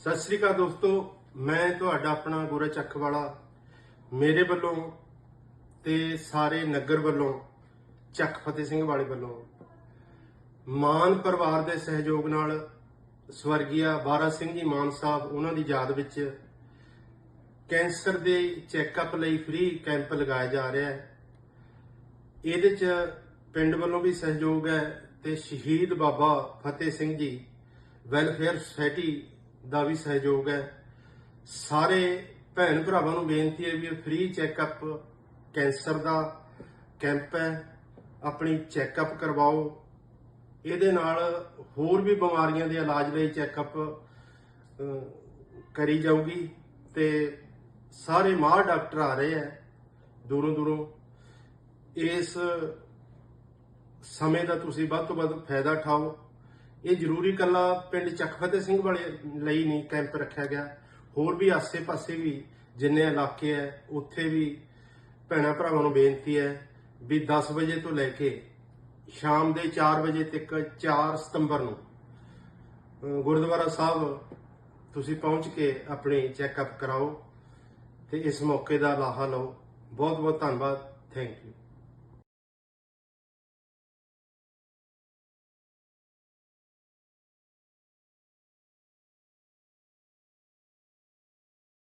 ਸਤਿ ਸ੍ਰੀ ਅਕਾਲ ਦੋਸਤੋ, ਮੈਂ ਤੁਹਾਡਾ ਆਪਣਾ ਗੋਰਾ ਚੱਕ ਵਾਲਾ, ਮੇਰੇ ਵੱਲੋਂ ਤੇ ਸਾਰੇ ਨਗਰ ਵੱਲੋਂ, ਚੱਕ ਫਤਿਹ ਸਿੰਘ ਵਾਲੇ ਵੱਲੋਂ, ਮਾਨ ਪਰਿਵਾਰ ਦੇ ਸਹਿਯੋਗ ਨਾਲ ਸਵਰਗੀਆ ਬਾਰਾ ਸਿੰਘ ਜੀ ਮਾਨ ਸਾਹਿਬ, ਉਹਨਾਂ ਦੀ ਯਾਦ ਵਿੱਚ ਕੈਂਸਰ ਦੇ ਚੈੱਕਅਪ ਲਈ ਫ੍ਰੀ ਕੈਂਪ ਲਗਾਇਆ ਜਾ ਰਿਹਾ ਹੈ। ਇਹਦੇ ਚ ਪਿੰਡ ਵੱਲੋਂ ਵੀ ਸਹਿਯੋਗ ਹੈ ਤੇ ਸ਼ਹੀਦ ਬਾਬਾ ਫਤਿਹ ਸਿੰਘ ਜੀ, ਵੈਲਫੇਅਰ ਸੁਸਾਇਟੀ ਦਾ ਵੀ ਸਹਿਯੋਗ ਹੈ। ਸਾਰੇ ਭੈਣ ਭਰਾਵਾਂ ਨੂੰ ਬੇਨਤੀ ਹੈ ਵੀ ਫ੍ਰੀ ਚੈੱਕਅਪ ਕੈਂਸਰ ਦਾ ਕੈਂਪ ਹੈ। ਆਪਣੀ ਚੈੱਕਅਪ ਕਰਵਾਓ। ਇਹਦੇ ਨਾਲ ਹੋਰ ਵੀ ਬਿਮਾਰੀਆਂ ਦੇ ਇਲਾਜ ਲਈ ਚੈੱਕਅਪ ਕਰੀ ਜਾਊਗੀ ਤੇ ਸਾਰੇ ਮਾਹਰ ਡਾਕਟਰ ਆ ਰਹੇ ਹੈ ਦੂਰੋਂ ਦੂਰੋਂ। ਇਸ ਸਮੇਂ ਦਾ ਤੁਸੀਂ ਵੱਧ ਤੋਂ ਵੱਧ ਫਾਇਦਾ ਉਠਾਓ। ਇਹ ਜ਼ਰੂਰੀ ਕੱਲਾ ਪਿੰਡ ਚੱਕ ਫਤਿਹ ਸਿੰਘ ਵਾਲੇ ਲਈ ਨਹੀਂ ਕੈਂਪ ਰੱਖਿਆ ਗਿਆ। ਹੋਰ ਵੀ ਆਸੇ-ਪਾਸੇ ਵੀ ਜਿੰਨੇ ਇਲਾਕੇ ਐ, ਉੱਥੇ ਵੀ ਭੈਣਾਂ ਭਰਾਵਾਂ ਨੂੰ ਬੇਨਤੀ ਹੈ ਵੀ 10 ਵਜੇ ਤੋਂ ਲੈ ਕੇ ਸ਼ਾਮ ਦੇ 4 ਵਜੇ ਤੱਕ 4 ਸਤੰਬਰ ਨੂੰ ਗੁਰਦੁਆਰਾ ਸਾਹਿਬ ਤੁਸੀਂ ਪਹੁੰਚ ਕੇ ਆਪਣੇ ਚੈੱਕਅਪ ਕਰਾਓ ਤੇ ਇਸ ਮੌਕੇ ਦਾ ਲਾਹਾ ਲਓ। ਬਹੁਤ ਬਹੁਤ ਧੰਨਵਾਦ। Thank you.